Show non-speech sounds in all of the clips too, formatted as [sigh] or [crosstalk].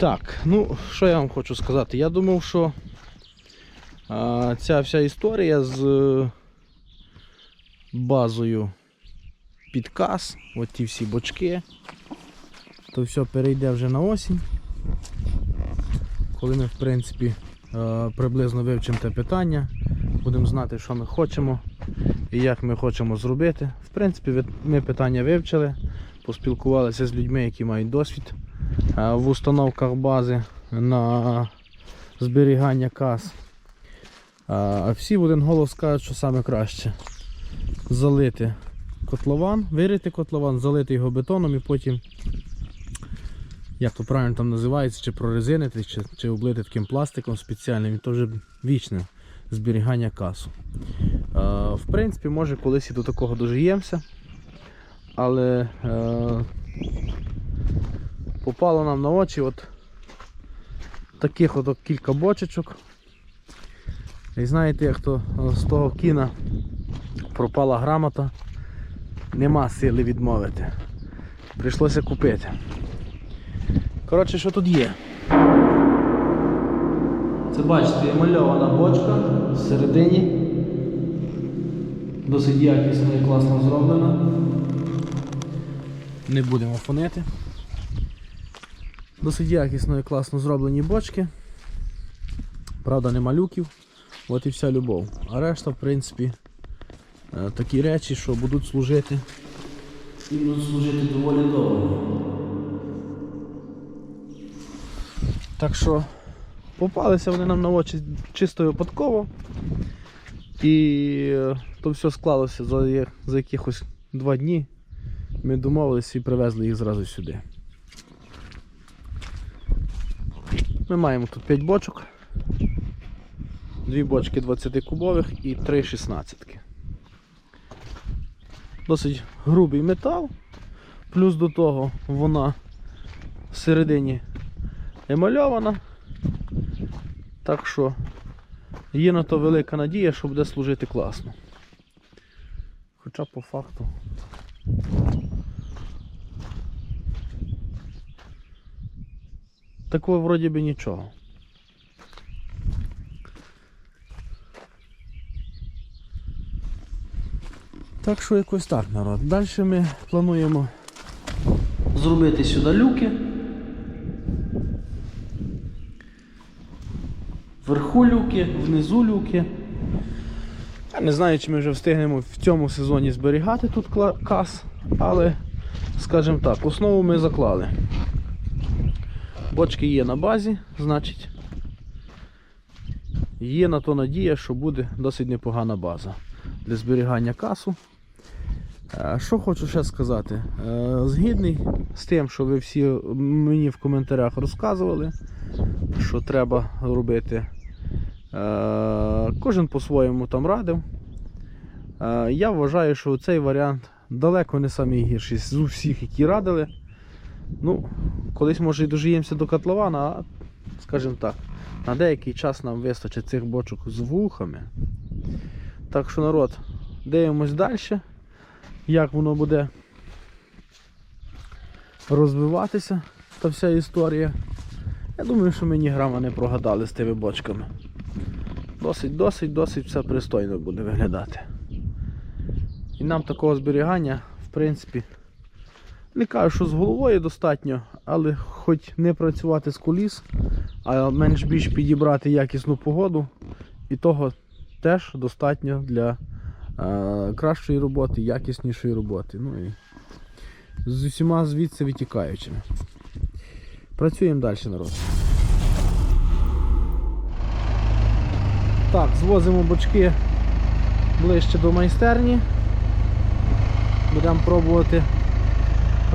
Так, ну що я вам хочу сказати? Я думав, що а, ця вся історія з е, базою підказ, от ті всі бочки, то все перейде вже на осінь. Коли ми, в принципі, е, приблизно вивчимо те питання, будемо знати, що ми хочемо і як ми хочемо зробити. В принципі, ми питання вивчили, поспілкувалися з людьми, які мають досвід в установках бази на зберігання каз. Всі в один голос кажуть, що саме краще залити котлован, вирити котлован, залити його бетоном і потім, як то правильно там називається, чи прорезинити, чи, чи облити таким пластиком спеціальним, і то вже вічне зберігання касу. В принципі, може колись і до такого дожиємося, але е, попало нам на очі от таких от кілька бочечок. І знаєте, як то е, з того кіна пропала грамота, нема сили відмовити. Прийшлося купити. Коротше, що тут є? Це бачите, емальована бочка всередині. Досить якісно і класно зроблена. Не будемо фонити. Досить якісно і класно зроблені бочки. Правда, нема люків. От і вся любов. А решта, в принципі, е, такі речі, що будуть служити. І будуть служити доволі довго. Так що попалися вони нам на очі чисто випадково. І е, то все склалося за, за якихось два дні. Ми домовилися і привезли їх зразу сюди. Ми маємо тут 5 бочок. Дві бочки 20 кубових і 3 16. Досить грубий метал. Плюс до того вона всередині емальована. Так що є на то велика надія, що буде служити класно. Хоча по факту. Такого вроді би нічого. Так що якось так, народ. Далі ми плануємо зробити сюди люки. Вверху люки, внизу люки. Я не знаю, чи ми вже встигнемо в цьому сезоні зберігати тут кас, але, скажімо так, основу ми заклали. Бочки є на базі, значить, є на то надія, що буде досить непогана база для зберігання касу. Е, Що хочу ще сказати? Е, Згідний з тим, що ви всі мені в коментарях розказували, що треба робити. Е, Кожен по-своєму там радив. Я вважаю, що цей варіант далеко не найгірший з усіх, які радили. Ну, колись може і дожиємося до котлована, а скажімо так, на деякий час нам вистачить цих бочок з вухами. Так що народ, дивимось далі, як воно буде розвиватися та вся історія. Я думаю, що мені грама не прогадали з тими бочками. Досить, досить, досить все пристойно буде виглядати. І нам такого зберігання, в принципі, не кажу, що з головою достатньо, але хоч не працювати з куліс, а менш більш підібрати якісну погоду, і того теж достатньо для е, кращої роботи, якіснішої роботи. Ну і з усіма звідси витікаючими. Працюємо далі, народ. Так, звозимо бочки ближче до майстерні. Будемо пробувати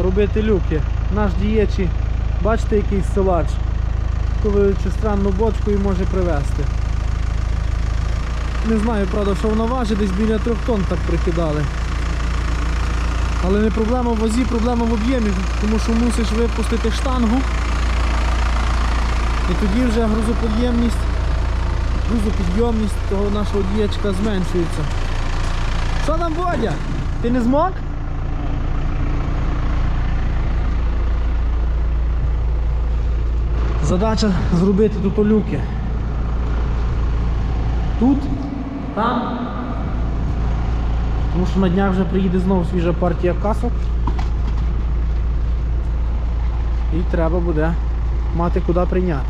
робити люки. Наш дієчий, бачите, який силач, чи странну бочку і може привезти. Не знаю, правда, що вона важить, десь біля трьох тонн так прикидали. Але не проблема в вазі, проблема в об'ємі, тому що мусиш випустити штангу. І тоді вже грузоподємність, грузопідйомність того нашого діячка зменшується. Що там Водя? Ти не змог? Задача зробити тут люки. Тут, там. Тому що на днях вже приїде знову свіжа партія касок. І треба буде мати куди прийняти.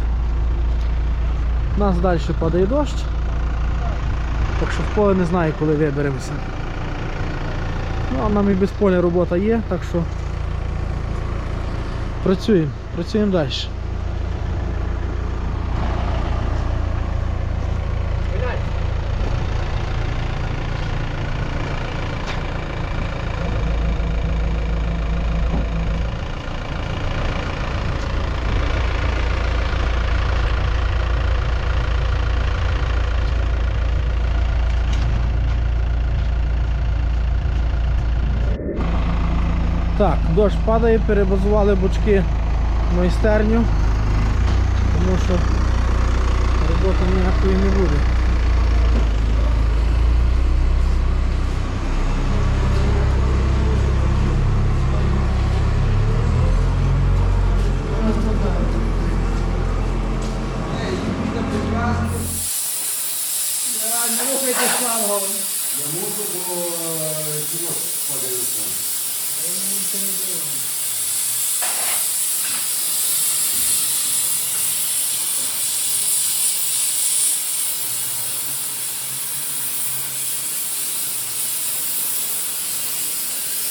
У нас далі падає дощ. Так що в поле не знаю, коли виберемося. Ну, а нам і без поля робота є, так що працюємо, працюємо далі. Так, дощ падає, перебазували бочки в майстерню, тому що роботи ніякої не буде.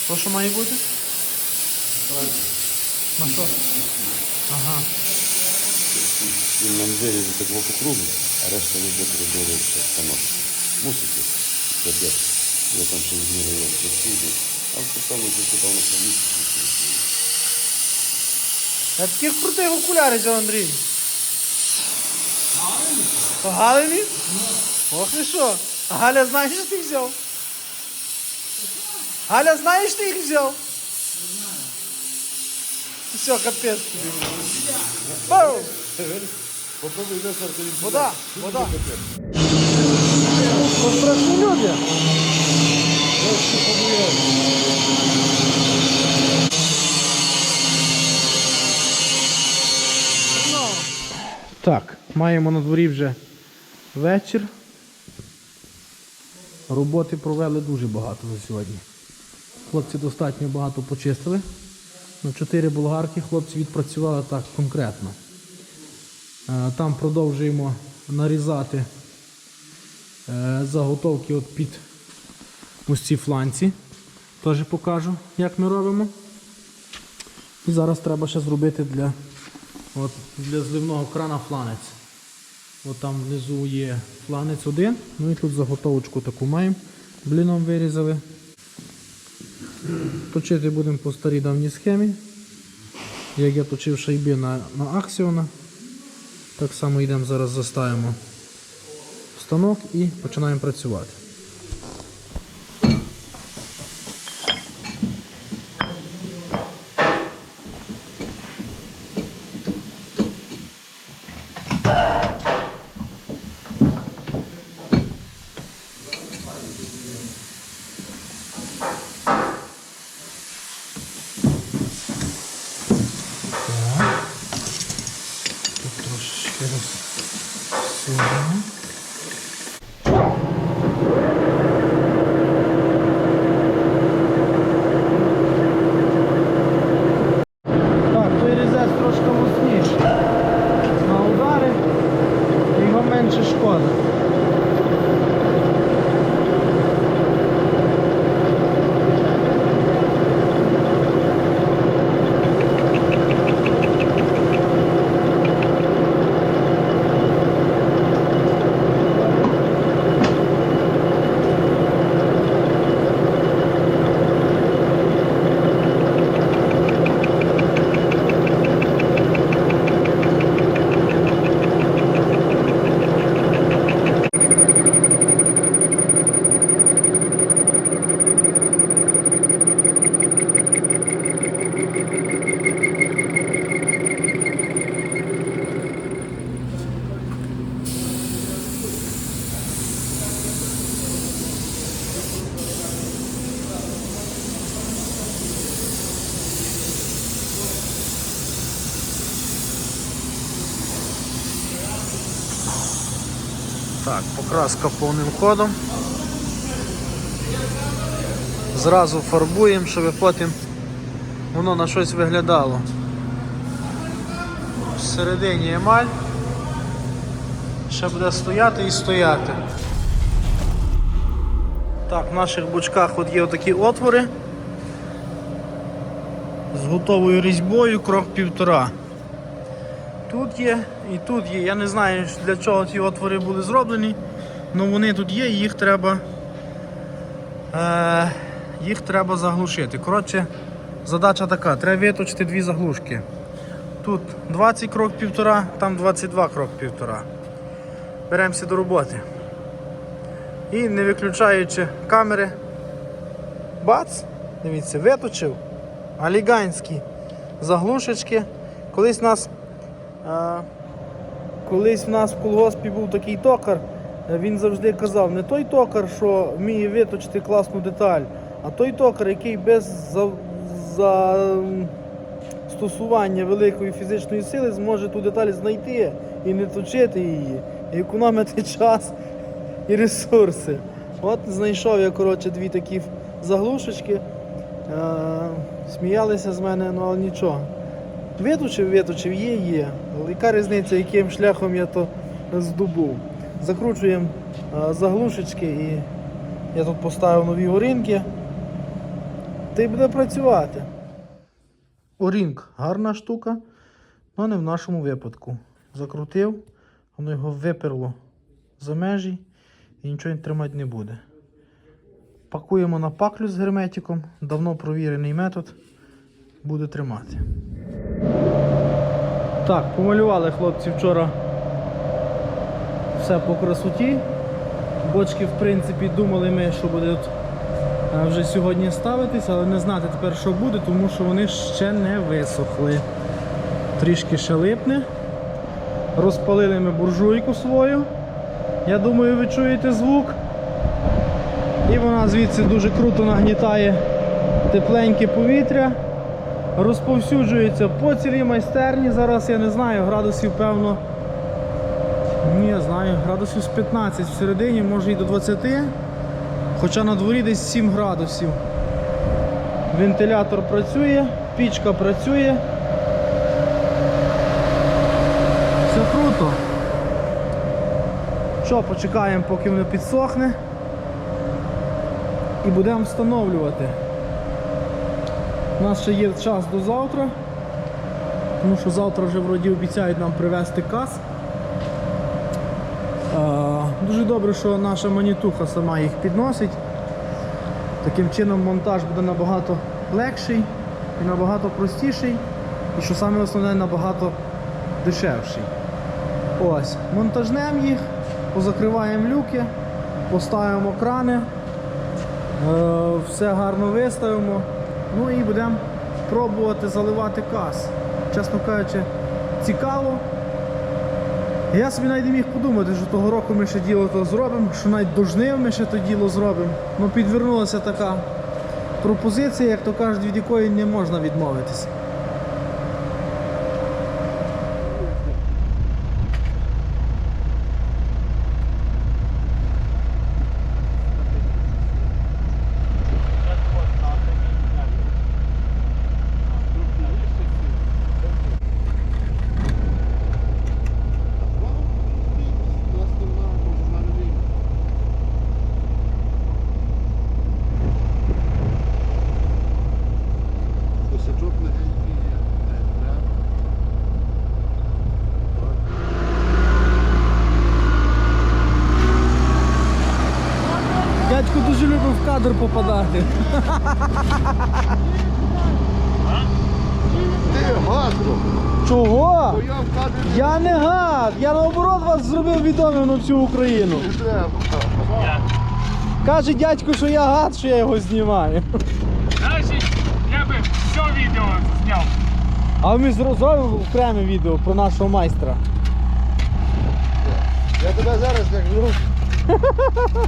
То що має бути? На що? Ага. Нам вирізати такого по кругу, а решта роботи робили станок. Це де. Я там ще зміряв засуди. А все саме засипав на помісці. Я таких крутих окулярів взяв, Андрій. Галині? Ох ти що? А Галя знаєш, що ти їх взяв? Галя, знаєш, що ти їх взяв? Не знаю. Все, капець тобі. Бау! Попробуй висадити від Вода, вода. Що страшні люди? Так, маємо на дворі вже вечір. Роботи провели дуже багато за сьогодні. Хлопці достатньо багато почистили. На чотири болгарки хлопці відпрацювали так конкретно. Е, Там продовжуємо нарізати е, заготовки от під ось ці фланці. Теж покажу, як ми робимо. І зараз треба ще зробити для, от, для зливного крана фланець. От там внизу є фланець один, ну і тут заготовочку таку маємо. Бліном вирізали. Точити будемо по старій давній схемі. Як я точив шайби на, на аксіона. Так само йдемо зараз заставимо станок і починаємо працювати. Так, покраска повним ходом. Зразу фарбуємо, щоб потім воно на щось виглядало. Всередині емаль. Ще буде стояти і стояти. Так, в наших бочках от є такі отвори з готовою різьбою крок півтора. Тут є і тут є. Я не знаю для чого ці отвори були зроблені, але вони тут є, їх треба, е, їх треба заглушити. Коротше, задача така, треба виточити дві заглушки. Тут 20 крок півтора, там 22 крок півтора. Беремося до роботи. І не виключаючи камери, бац, дивіться, виточив аліганські заглушечки. Колись нас а, колись в нас в колгоспі був такий токар, е, він завжди казав, не той токар, що вміє виточити класну деталь, а той токар, який без за, за стосування великої фізичної сили зможе ту деталь знайти і не точити її, і економити [laughs] час і ресурси. От знайшов я коротше, дві такі заглушечки. Е, сміялися з мене, ну але нічого. Виточив, виточив, є, є. Але яка різниця, яким шляхом я то здобув. Закручуємо е, заглушечки і я тут поставив нові орінки. Та й буде працювати. Орінг гарна штука, але не в нашому випадку. Закрутив, воно його виперло за межі і нічого тримати не буде. Пакуємо на паклю з герметиком, давно провірений метод, буде тримати. Так, помалювали хлопці вчора все по красоті. Бочки, в принципі, думали ми, що буде е, вже сьогодні ставитись, але не знати тепер, що буде, тому що вони ще не висохли. Трішки ще липне. Розпалили ми буржуйку свою. Я думаю, ви чуєте звук. І вона звідси дуже круто нагнітає тепленьке повітря, розповсюджується по цілій майстерні. Зараз я не знаю, градусів певно. Ні, я знаю, градусів з 15 всередині, може і до 20. Хоча на дворі десь 7 градусів. Вентилятор працює, пічка працює. Все круто. Що, почекаємо, поки воно підсохне і будемо встановлювати. У нас ще є час до завтра, тому що завтра вже вроді обіцяють нам привезти каз. Дуже добре, що наша манітуха сама їх підносить. Таким чином монтаж буде набагато легший і набагато простіший, і що саме основне набагато дешевший. Ось, монтажнемо їх, позакриваємо люки, поставимо крани. Е, все гарно виставимо. Ну і будемо пробувати заливати каз. Чесно кажучи, цікаво. Я собі навіть не міг подумати, що того року ми ще діло то зробимо, що навіть дожнив ми ще то діло зробимо. Ну підвернулася така пропозиція, як то кажуть, від якої не можна відмовитися. Косячок легенький є, не треба. Дядько дуже любив в кадр попадати. Ти гадро! Чого? Бо я в кадрі Я не гад, я наоборот вас зробив відомим на всю Україну. не треба. Каже дядько, що я гад, що я його знімаю. Значить, я би все відео зняв. А ми зробимо окреме відео про нашого майстра. Я тебе зараз як беру. [laughs]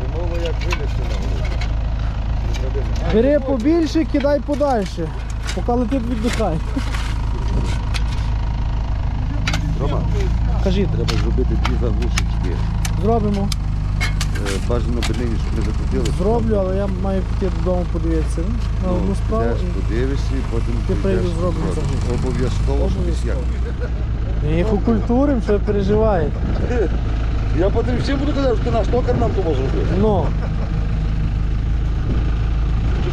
Не мова як вилізти на гору. Бери побільше, кидай подальше. Поки летить віддихай. Рома, Кажіть, треба зробити дві заглушечки. зробимо. Е, Бажано бельнині, щоб не закрутили. Зроблю, але я маю піти додому подивитися. ну, На одну справу. Йдеш, і- подивишся і потім Ти прийдеш, зроблю зробиш. Обов'язково, щоб як. Ми їх окультурим, що ви переживаєте. [laughs] Я потім всім буду казати, що ти наш токар нам зробив. Ну,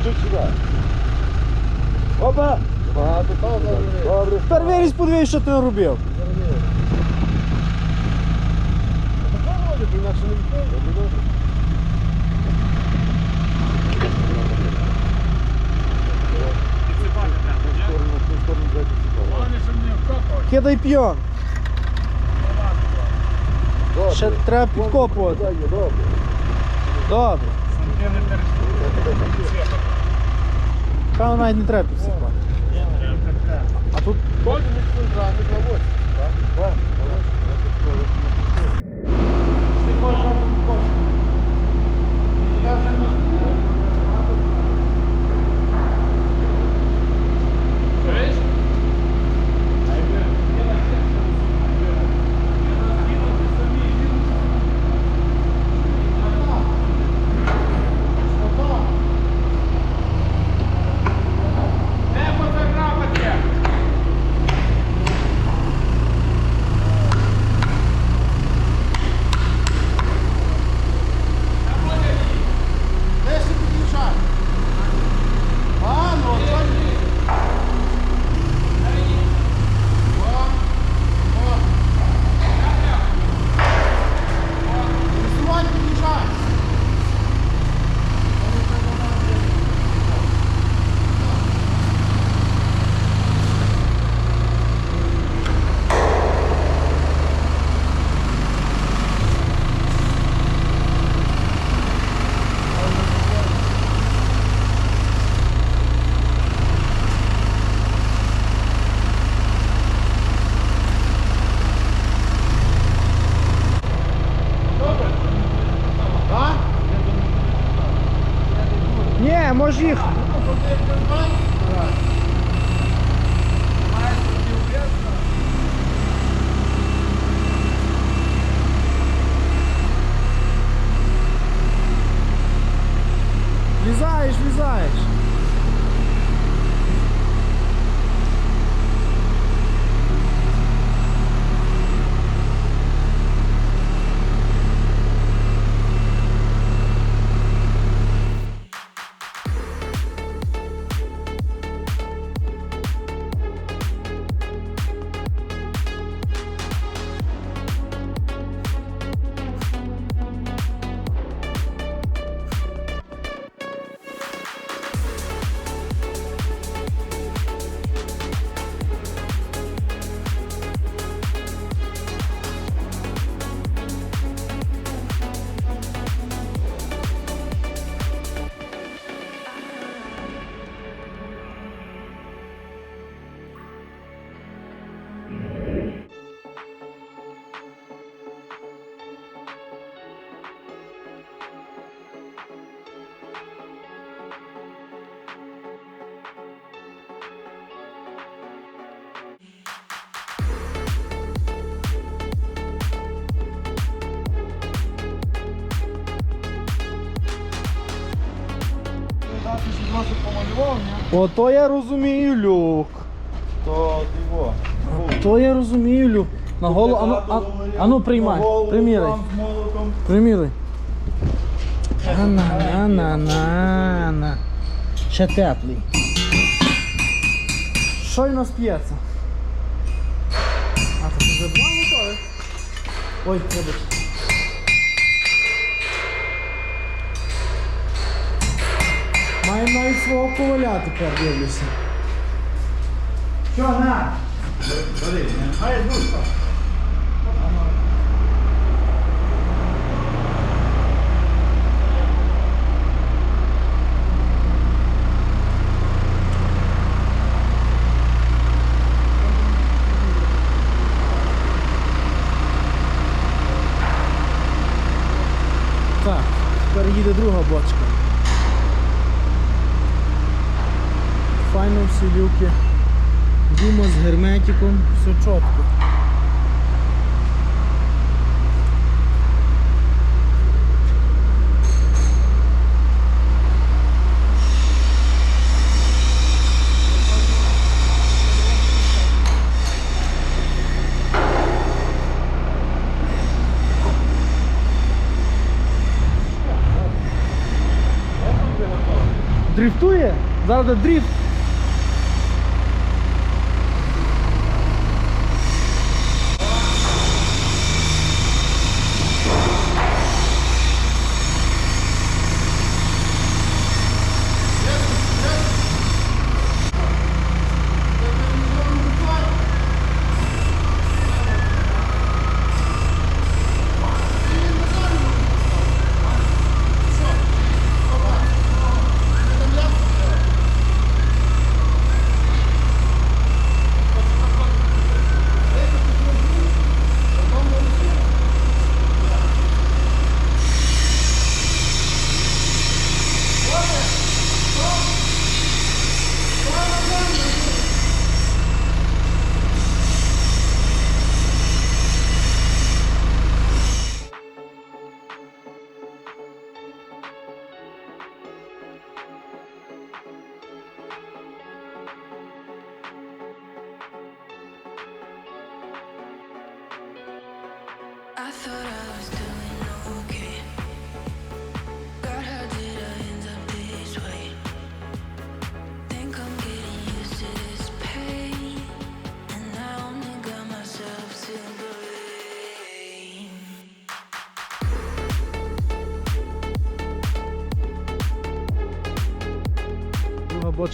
Чуть-чуть сюди. Опа! Багато там, добре. тепер виріс подивись, що ти робив. Інакше не відповідає. Підсипати треба, ні? сторону, в ту сторону взяти сюди. Головне, щоб не вкопувати. Кидай п'йон. Добре. Ще треба підкопувати. Добре, добре. Добре. Сантиметр підсипати. Певно навіть не треба підсипати. А тут Чуєш? Може їх. Ото я розумію, люк. То його. То я розумію, люк. На голову. Ану, а, ану приймай. Приміряй. Приміряй. На, на, на, на, на. Ще теплий. Щойно сп'ється. А, ти вже була готовий? Ой, вибач. Маємо навіть свого коваля тепер дивлюся. Що, на? Тепер їде друга бочка. файно, всі люки. Дімо з герметиком, все чітко. Дрифтує? Зараз дрифт.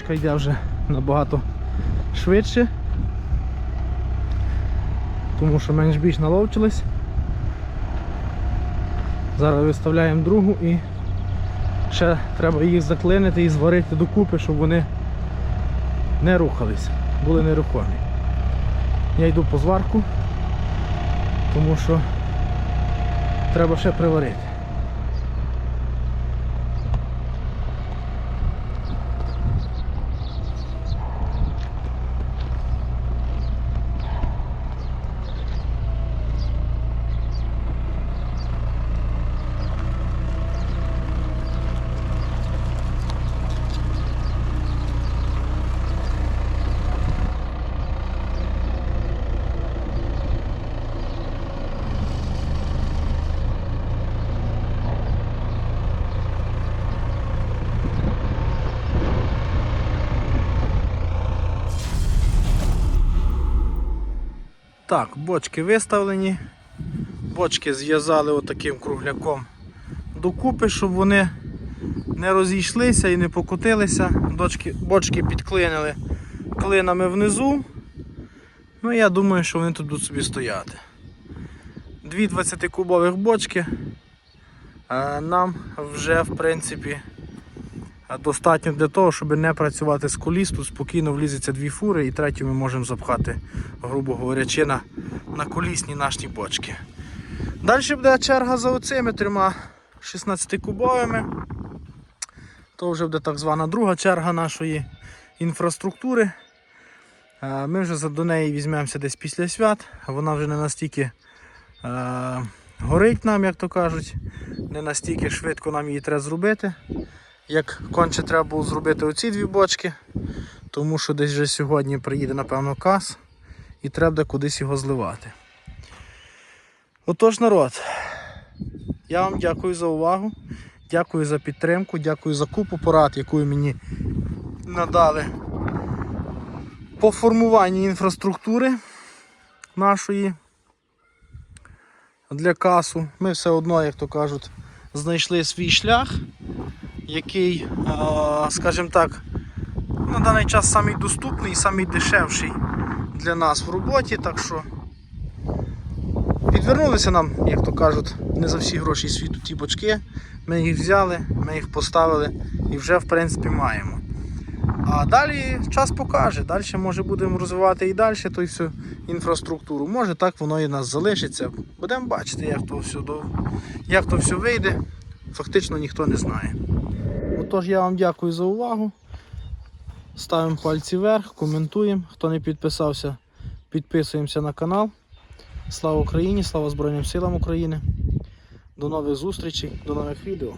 Друга йде вже набагато швидше. Тому що менш більш наловчились. Зараз виставляємо другу і ще треба їх заклинити і зварити докупи, щоб вони не рухались, були нерухомі. Я йду по зварку, тому що треба ще приварити. Так, бочки виставлені. Бочки зв'язали отаким кругляком докупи, щоб вони не розійшлися і не покотилися. Дочки, бочки підклинили клинами внизу. Ну я думаю, що вони тут будуть собі стояти. Дві 20-кубових бочки. Нам вже в принципі достатньо для того, щоб не працювати з коліс. Спокійно влізеться дві фури і третю ми можемо запхати, грубо говорячи, на, на колісні наші бочки. Далі буде черга за оцими трьома 16-кубовими. То вже буде так звана друга черга нашої інфраструктури. Е, Ми вже до неї візьмемося десь після свят. Вона вже не настільки е, горить нам, як то кажуть, не настільки швидко нам її треба зробити. Як конче треба було зробити оці дві бочки, тому що десь вже сьогодні приїде, напевно, кас і треба кудись його зливати. Отож, народ, я вам дякую за увагу, дякую за підтримку, дякую за купу порад, яку мені надали по формуванні інфраструктури нашої для касу. Ми все одно, як то кажуть, знайшли свій шлях який, е, скажімо так, на даний час самий доступний і самий дешевший для нас в роботі. Так що підвернулися нам, як то кажуть, не за всі гроші світу ті бочки. Ми їх взяли, ми їх поставили і вже в принципі маємо. А далі час покаже. Далі може будемо розвивати і далі ту всю інфраструктуру. Може так воно і нас залишиться. Будемо бачити, як то все, як то все вийде. Фактично ніхто не знає. Отож, я вам дякую за увагу. Ставимо пальці вверх, коментуємо. Хто не підписався, підписуємося на канал. Слава Україні! Слава Збройним силам України! До нових зустрічей, до нових відео.